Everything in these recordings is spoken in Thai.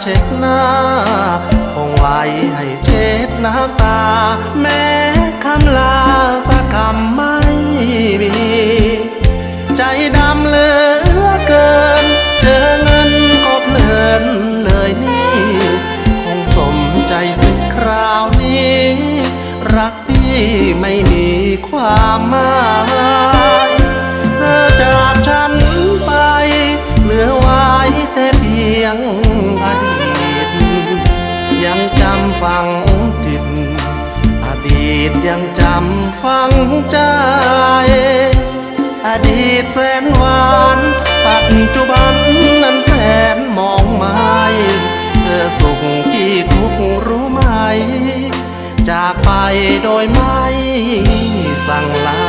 เช็ดหน้า คงไว้ให้เช็ดน้ำตา แม้คำลาสักคำไม่มี ใจดำเหลือเกิน เจอเงินก็เพลินเลยนี่ คงสมใจสึกคราวนี้ รักพี่ไม่มีความหมายเธอจากฉันไป เหลือไว้แต่เพียง ยังจำฝังใจ อดีตแสนหวาน ปัจจุบันนั้นแสนมองไม่เธอสุขกี่ทุกข์รู้ไหม จากไปโดยไม่สั่งลา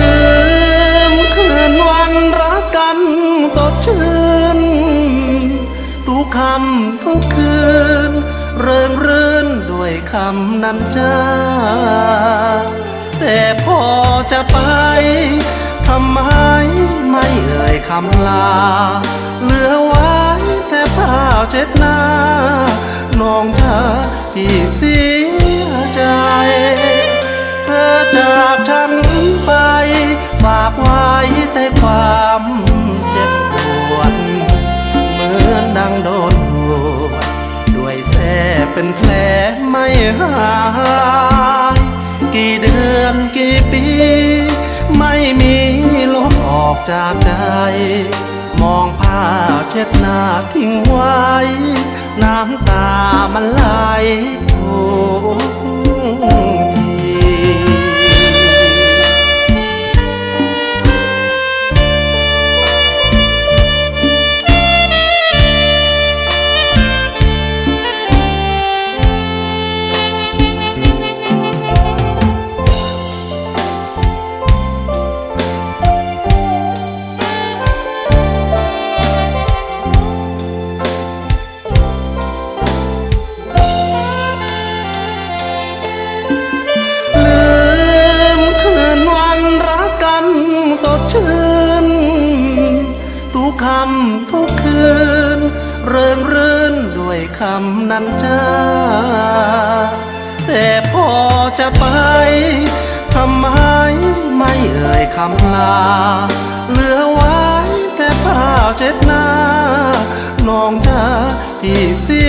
ลืมคืนวันรักกันสดชื่นทุกคำทุก คำนั้นจ้า แต่พอจะไปทำไมไม่เอ่ยคำลา เหลือไว้แต่ผ้าเช็ดหน้า น้องเธอพี่เสีย เป็นแผลไม่หาย กี่เดือนกี่ปี ไม่มีลบออกจากใจ มองผ้าเช็ดหน้าทิ้งไว้ น้ำตามันไหลทุก คำทุกคืน เริงรื่นด้วยคำนั้นจ้า แต่พอจะไปทำไมไม่เอ่ยคำลา เหลือไว้แต่ผ้าเช็ดหน้า น้องจ้าพี่เสี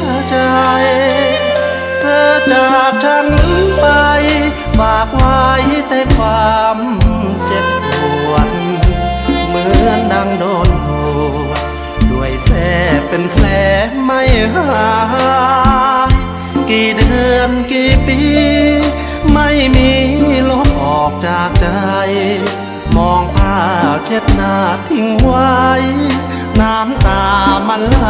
ยใจ เธอจากฉันไป ฝากไว้แต่ความ มือนดังโดนโหด้วยแสเป็นแผลไม่หายกี่เดือนกี่ปี ไม่มีลบออกจากใจ มองภาเช็ดหน้าทิ้งไว้ น้ำตามันไหล